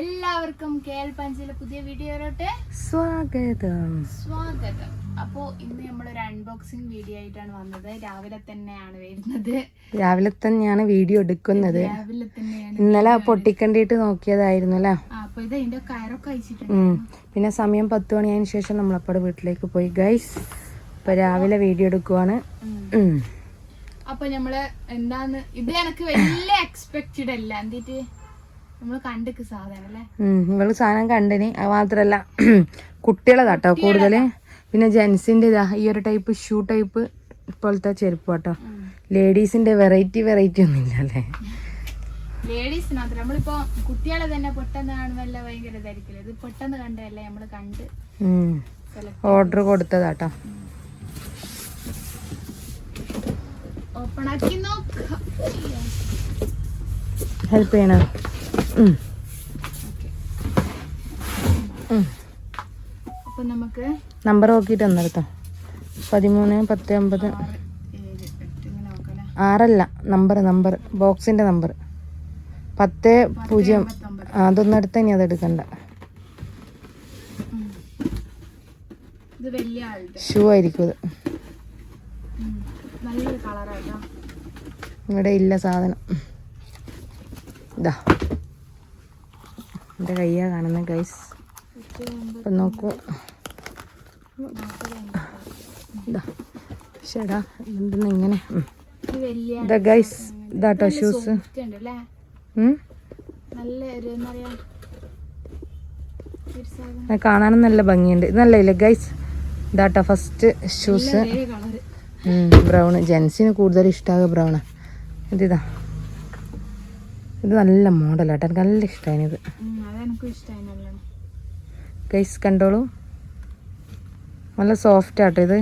എല്ലാവർക്കും K L പഞ്ചിലെ പുതിയ വീഡിയോയിലോട്ട് സ്വാഗതം. സ്വാഗതം. അപ്പോ ഇന്ന് നമ്മളൊരു അൺബോക്സിംഗ് വീഡിയോ ആയിട്ടാണ് വന്നത്. രാവിലെ തന്നെയാണ് വരുന്നത്. രാവിലെ തന്നെയാണ് വീഡിയോ എടുക്കുന്നത്. രാവിലെ തന്നെയാണ് ഇന്നലെ പൊട്ടിക്കണ്ടിട്ട് നോക്കിയതായിരുന്നു അല്ലേ? അപ്പൊ ഇത് അതിന്റെ കയറൊക്കെ അയച്ചിട്ടുണ്ട് പിന്നെ സമയം പത്ത് മണിയായതിനു ശേഷം നമ്മളപ്പോൾ വീട്ടിലേക്ക് പോയി. ഗൈസ് ഇപ്പൊ രാവിലെ വീഡിയോ എടുക്കുവാണ്. അപ്പൊ നമ്മൾ എന്താന്ന് ഇത് എനിക്ക് വലിയ എക്സ്പെക്റ്റഡ് അല്ല. എന്തിട്ട് ഇവൾ സാധനം കണ്ടിന്. അത് മാത്രല്ല കുട്ടികളെ കേട്ടോ കൂടുതൽ. പിന്നെ ജെൻസിന്റെ ഇതാ ഈ ഒരു ടൈപ്പ് ഷൂ ടൈപ്പ് ഇപ്പോഴത്തെ ചെരുപ്പ് കേട്ടോ ലേഡീസിന്റെ വെറൈറ്റി വെറൈറ്റി ഒന്നും ഇല്ല അല്ലേ ലേഡീസ് മാത്രം നമ്മളിപ്പോ കുട്ടികളെ തന്നെ പെട്ടെന്ന് കാണുമല്ല ഭയങ്കര ഇതായിരിക്കില്ല? ഇത് പെട്ടെന്ന് കണ്ടല്ലേ നമ്മൾ കണ്ട് ഓർഡർ കൊടുത്തതാട്ടോ. ഓപ്പൺ ആക്കി നോക്ക. ഹെൽപ്പ് ചെയ്യണോ. അപ്പൊ നമുക്ക് നമ്പർ നോക്കിയിട്ട് തന്നെടുത്തോ പതിമൂന്ന് പത്ത് അമ്പത്. ആറല്ല നമ്പർ നമ്പർ ബോക്സിന്റെ നമ്പർ പത്ത് പൂജ്യം. അതൊന്നും എടുത്ത് ഇനി അത് എടുക്കണ്ട. ഇത് വലിയ ആളുടെ. ഷൂ ആയിരിക്കും ഇത്. ഇവിടെ ഇല്ല സാധനം. ഇതാ. എന്റെ കയ്യാ കാണുന്നത് ഗൈസ് അപ്പം നോക്കൂ. ഇതാ ശടാ എന്തെന്ന് ഇങ്ങനെ. ഇതാ ഗൈസ് ഇതാട്ടോ ഷൂസ് കാണാനും നല്ല ഭംഗിയുണ്ട്. ഇത് നല്ല ഗൈസ് ഇതാട്ടോ ഫസ്റ്റ് ഷൂസ് ബ്രൗൺ ജെൻസിന് കൂടുതൽ ഇഷ്ടമാകുക ബ്രൗണ് ഇതിതാ ഇത് നല്ല മോഡലാട്ടോ. എനിക്ക് നല്ല ഇഷ്ടമായിനിത് ഗൈസ് കണ്ടോളൂ. നല്ല സോഫ്റ്റ് ആട്ടോ ഇത്.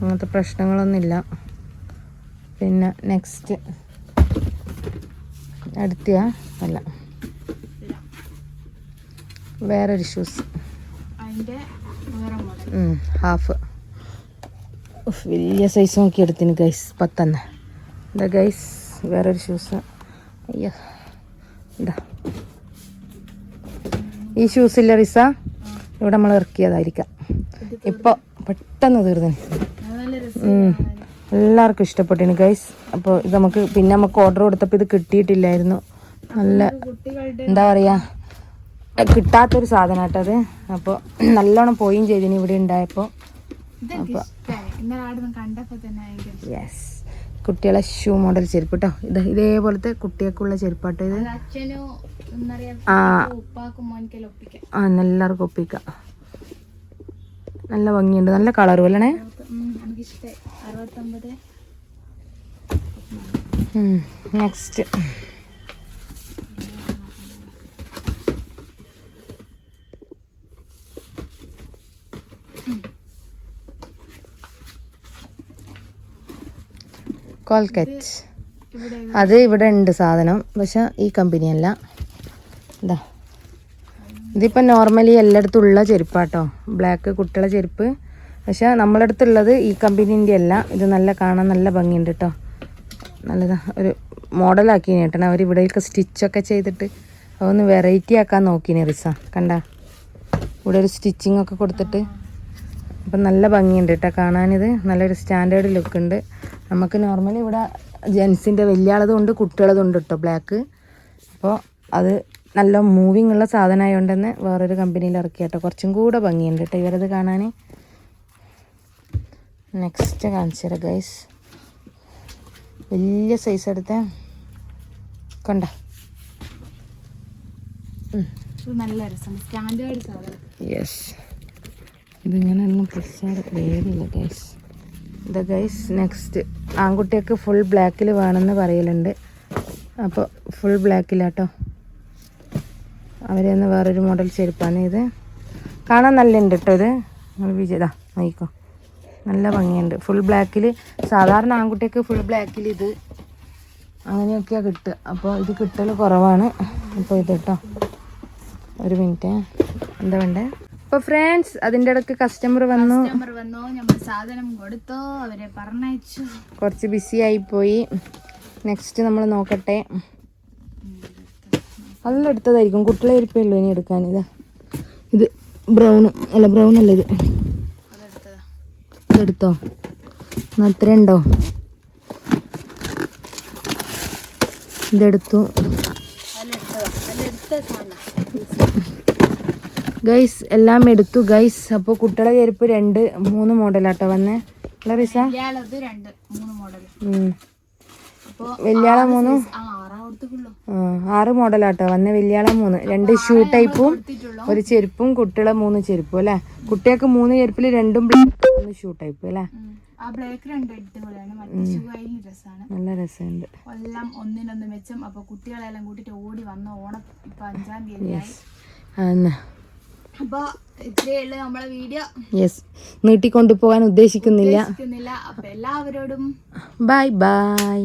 അങ്ങനത്തെ പ്രശ്നങ്ങളൊന്നുമില്ല. പിന്നെ നെക്സ്റ്റ് അടുത്തയാ. അല്ല. വേറെ വേറൊരു ഷൂസ് ഹാഫ് വലിയ സൈസ് നോക്കി എടുത്തിന് ഗൈസ് പത്തന്നെ എന്താ ഗൈസ് വേറൊരു ഷൂസ് അയ്യോ ഇതാ. ഈ ഷൂസ് ഇല്ല റിസ. ഇവിടെ നമ്മൾ ഇറക്കിയതായിരിക്കാം. ഇപ്പോൾ പെട്ടെന്ന് തീർന്നു. എല്ലാവർക്കും ഇഷ്ടപ്പെട്ടിന് ഗൈസ് അപ്പോൾ ഇത് നമുക്ക് പിന്നെ നമുക്ക് ഓർഡർ കൊടുത്തപ്പോൾ ഇത് കിട്ടിയിട്ടില്ലായിരുന്നു. നല്ല എന്താ പറയുക കിട്ടാത്തൊരു സാധനം കേട്ടത് അപ്പോൾ നല്ലോണം പോയും ചെയ്തിന് ഇവിടെ ഉണ്ടായപ്പോൾ അപ്പോൾ യെസ് കുട്ടികളെ ഷൂ മോഡൽ ചെരുപ്പ് കേട്ടോ ഇത് ഇതേപോലത്തെ കുട്ടികൾക്കുള്ള ചെരുപ്പാട്ടോ ഇത്. ആ. എല്ലാവർക്കും ഒപ്പിക്കാം. നല്ല ഭംഗിയുണ്ട് നല്ല കളറും അല്ലേ? നെക്സ്റ്റ് ഇഷ്ടമായി അറുപത്തൊമ്പത് നെക്സ്റ്റ് കോൽക്കറ്റ് അത് ഇവിടെ ഉണ്ട് സാധനം. പക്ഷെ ഈ കമ്പനി അല്ല. ഇതാ. ഇതിപ്പോൾ നോർമലി എല്ലായിടത്തും ഉള്ള ചെരുപ്പാട്ടോ. ബ്ലാക്ക് കുട്ടികളെ ചെരുപ്പ്. പക്ഷെ നമ്മളെ അടുത്തുള്ളത് ഈ കമ്പനീന്റെ അല്ല. ഇത് നല്ല കാണാൻ നല്ല ഭംഗിയുണ്ട് കേട്ടോ. നല്ലതാ. ഒരു മോഡലാക്കി കേട്ടോ. അവർ ഇവിടെയൊക്കെ സ്റ്റിച്ചൊക്കെ ചെയ്തിട്ട് അതൊന്ന് വെറൈറ്റി ആക്കാൻ നോക്കിനെ റിസ. കണ്ട? ഇവിടെ ഒരു സ്റ്റിച്ചിങ് ഒക്കെ കൊടുത്തിട്ട്. അപ്പം നല്ല ഭംഗിയുണ്ട് കേട്ടോ കാണാനിത്. നല്ലൊരു സ്റ്റാൻഡേർഡ് ലുക്ക് ഉണ്ട്. നമുക്ക് നോർമലി ഇവിടെ ജെൻസിന്റെ വലിയ ആളതുണ്ട് ഉണ്ട് കുട്ടികളതും ഉണ്ട് കേട്ടോ ബ്ലാക്ക് അപ്പോൾ അത് നല്ല മൂവിങ് ഉള്ള സാധനമായതുകൊണ്ട് തന്നെ വേറൊരു കമ്പനിയിൽ ഇറക്കി കേട്ടോ കുറച്ചും കൂടെ ഭംഗിയുണ്ട് കേട്ടോ ഇവരത് കാണാൻ നെക്സ്റ്റ് കാണിച്ചു തരാം ഗൈസ് വലിയ സൈസ് എടുത്ത കൊണ്ട. നല്ല രസം. സ്റ്റാൻഡേർഡ് യെസ് ഇതിങ്ങനെയൊന്നും പ്രശ്നം വേറില്ല ഗൈസ് ഇത് ഗൈസ് നെക്സ്റ്റ് ആൺകുട്ടിയൊക്കെ ഫുൾ ബ്ലാക്കിൽ വേണമെന്ന് പറയലുണ്ട്. അപ്പോൾ ഫുൾ ബ്ലാക്കിലാട്ടോ അവരെന്ന് വേറൊരു മോഡൽ ചെരുപ്പാണ് ഇത്. കാണാൻ നല്ല ഉണ്ട് കേട്ടോ ഇത്. നിങ്ങൾ വിജയതാ നോക്കിക്കോ. നല്ല ഭംഗിയുണ്ട്. ഫുൾ ബ്ലാക്കിൽ സാധാരണ ആൺകുട്ടിയൊക്കെ ഫുൾ ബ്ലാക്കിൽ ഇത്. അങ്ങനെയൊക്കെയാണ് കിട്ടുക. അപ്പോൾ ഇത് കിട്ടൽ കുറവാണ്. അപ്പോൾ ഇത് കേട്ടോ ഒരു മിനിറ്റ് എന്താ വേണ്ടേ? അപ്പോൾ ഫ്രണ്ട്സ് അതിന്റെ ഇടയ്ക്ക് കസ്റ്റമർ വന്നു. കസ്റ്റമർ വന്നു നമ്മൾ സാധനം കൊടുത്തു അവരെ പറഞ്ഞയച്ചു. കുറച്ച് ബിസി ആയി പോയി നെക്സ്റ്റ് നമ്മൾ നോക്കട്ടെ. അതെല്ലാം എടുത്തതായിരിക്കും. കുട്ടികളെ ഇരിപ്പല്ലോ ഇനി എടുക്കാൻ. ഇതാ. ഇത് ബ്രൗൺ അല്ല ബ്രൗൺ അല്ല ഇത്. ഇതെടുത്തോ? അത്ര ഉണ്ടോ? ഇതെടുത്തു. അല്ല സാധനം. ഗൈസ് എല്ലാം എടുത്തു. ഗൈസ് അപ്പോൾ കുട്ടികളെ ചെരുപ്പ് രണ്ട് മൂന്ന് മോഡലാട്ടോ വന്നേ. റിസ? വലിയാളത് രണ്ട് മൂന്ന് മൂന്ന്? ആറാം മോഡലാട്ടോ വന്ന വലിയാളെ മൂന്ന്. രണ്ട് ഷൂ ടൈപ്പും ഒരു ചെരുപ്പും കുട്ടികളെ മൂന്ന് ചെരുപ്പും അല്ലേ? കുട്ടികൾക്ക് മൂന്ന് ചെരുപ്പിൽ രണ്ടും ബ്ലാക്ക് ഒന്ന് ഷൂ ടൈപ്പ് അല്ലേ? നല്ല രസമുണ്ട്. എല്ലാം ഒന്നിനൊന്ന് മെച്ചം. അപ്പൊ കുട്ടികളെല്ലാം കൂട്ടിട്ട് ഓടി വന്ന ഓണം ഇപ്പൊ അഞ്ചാം തീയതിയായി. എന്നാ അപ്പൊ ഇത്രയേ ഉള്ളു നമ്മളെ വീഡിയോ യെസ് നീട്ടിക്കൊണ്ടു പോകാൻ ഉദ്ദേശിക്കുന്നില്ല. ഉദ്ദേശിക്കുന്നില്ല. അപ്പൊ എല്ലാവരോടും ബൈ ബൈ